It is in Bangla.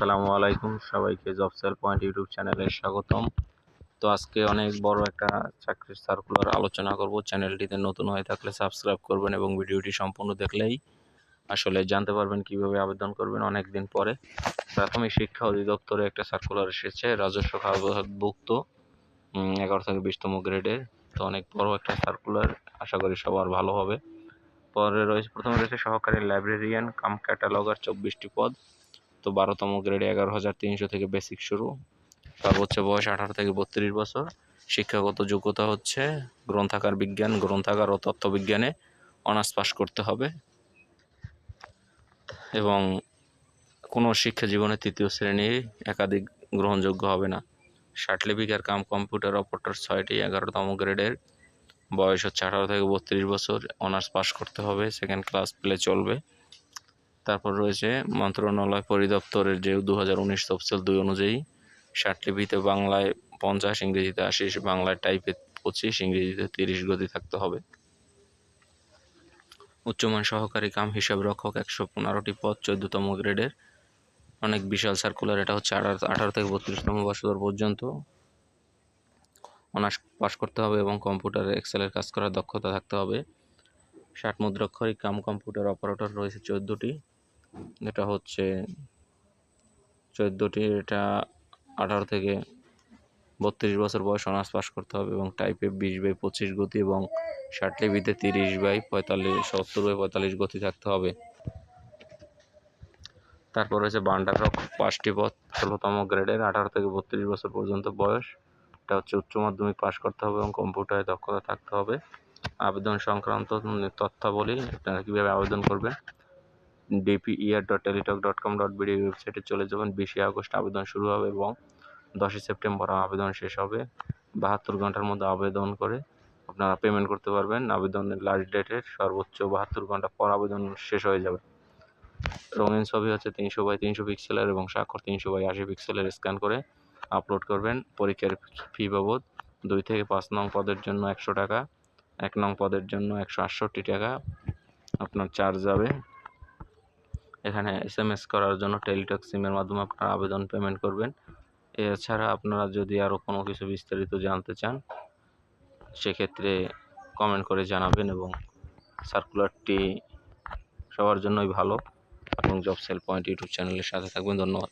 আসসালামু আলাইকুম সবাইকে জব সেল পয়েন্ট ইউটিউব চ্যানেলে স্বাগতম। তো আজকে অনেক বড় একটা চাকরির সার্কুলার আলোচনা করব। চ্যানেলটিতে নতুন হয়ে থাকলে সাবস্ক্রাইব করবেন এবং ভিডিওটি সম্পূর্ণ দেখলেই আসলে জানতে পারবেন কীভাবে আবেদন করবেন অনেক দিন পরে। প্রাথমিক শিক্ষা অধিদপ্তরে একটা সার্কুলার এসেছে, রাজস্ব খাতভুক্ত এগারো থেকে বিশতম গ্রেডের তো অনেক বড় একটা সার্কুলার আশা করি সবার ভালো হবে। পরে রয়েছে, প্রথমে রয়েছে সহকারী লাইব্রেরিয়ান কাম ক্যাটালগার চব্বিশটি পদ। তো বারোতম গ্রেডে এগারো হাজার তিনশো থেকে বেসিক শুরু। সর্বোচ্চ বয়স আঠারো থেকে বত্রিশ বছর। শিক্ষাগত যোগ্যতা হচ্ছে গ্রন্থাগার বিজ্ঞান গ্রন্থাগার ও তত্ত্ববিজ্ঞানে অনার্স পাশ করতে হবে। এবং কোনো শিক্ষা জীবনে তৃতীয় শ্রেণি একাধিক গ্রহণযোগ্য হবে না। সার্টিফিকেট কাম কম্পিউটার অপারেটর ছয়টি এগারোতম গ্রেডের বয়স হচ্ছে আঠারো থেকে বত্রিশ বছর। অনার্স পাস করতে হবে। সেকেন্ড ক্লাস পেলে চলবে। তারপর রয়েছে মন্ত্রণালয় পরিদপ্তরের যে দু হাজার উনিশ তফসিল দুই অনুযায়ী সার্টিফিকেটে বাংলায় পঞ্চাশ, ইংরেজিতে আশি বাংলায় টাইপে পঁচিশ, ইংরেজিতে তিরিশ গতি থাকতে হবে। উচ্চমান সহকারী কাম হিসাব রক্ষক একশো পনেরোটি পদ, চোদ্দতম গ্রেডের। অনেক বিশাল সার্কুলার এটা হচ্ছে আঠারো থেকে বত্রিশতম বছর পর্যন্ত। অনার্স পাস করতে হবে এবং কম্পিউটারে এক্সেলের কাজ করার দক্ষতা থাকতে হবে। ষাট মুদ্রাক্ষরিক কাম কম্পিউটার অপারেটর রয়েছে চোদ্দোটি। এটা হচ্ছে চোদ্দোটি, এটা আঠারো থেকে বত্রিশ বছর বয়স অনার্স পাস করতে হবে এবং টাইপে বিশ বাই পঁচিশ গতি এবং ষাট লিপিতে তিরিশ বাই পঁয়তাল্লিশ, সত্তর বাই পঁয়তাল্লিশ গতি থাকতে হবে। তারপর রয়েছে বান্ডার রক্ষক পাঁচটি পথ, ষোলোতম গ্রেডের আঠারো থেকে বত্রিশ বছর পর্যন্ত বয়স। এটা হচ্ছে উচ্চ মাধ্যমিক পাস করতে হবে এবং কম্পিউটারে দক্ষতা থাকতে হবে। আবেদন সংক্রান্ত তথ্যাবলী আপনারা কীভাবে আবেদন করবেন DPER dot Teletalk dot com dot BD ওয়েবসাইটে চলে যাবেন। বিশে আগস্ট আবেদন শুরু হবে এবং দশই সেপ্টেম্বর আবেদন শেষ হবে। বাহাত্তর ঘণ্টার মধ্যে আবেদন করে আপনারা পেমেন্ট করতে পারবেন। আবেদনের লাস্ট ডেটের সর্বোচ্চ বাহাত্তর ঘণ্টা পর আবেদন শেষ হয়ে যাবে। রঙিন ছবি হচ্ছে তিনশো বাই তিনশো পিক্সেলের এবং স্বাক্ষর তিনশো বাই আশি পিক্সেলের স্ক্যান করে আপলোড করবেন। পরীক্ষার ফি বাবদ দুই থেকে পাঁচ নং পদের জন্য একশো টাকা, এক নং পদের জন্য একশো আটষট্টি টাকা। আপনার চার্জ যাবে এখানে এস এম এস করার জন্য টেলিটক সিমের মাধ্যমে আপনারা আবেদন পেমেন্ট করবেন। এছাড়া আপনারা যদি আরও কোনো কিছু বিস্তারিত জানতে চান, সেক্ষেত্রে কমেন্ট করে জানাবেন এবং সার্কুলারটি সবার জন্যই ভালো। এবং জব সেল পয়েন্ট ইউটিউব চ্যানেলের সাথে থাকবেন। ধন্যবাদ।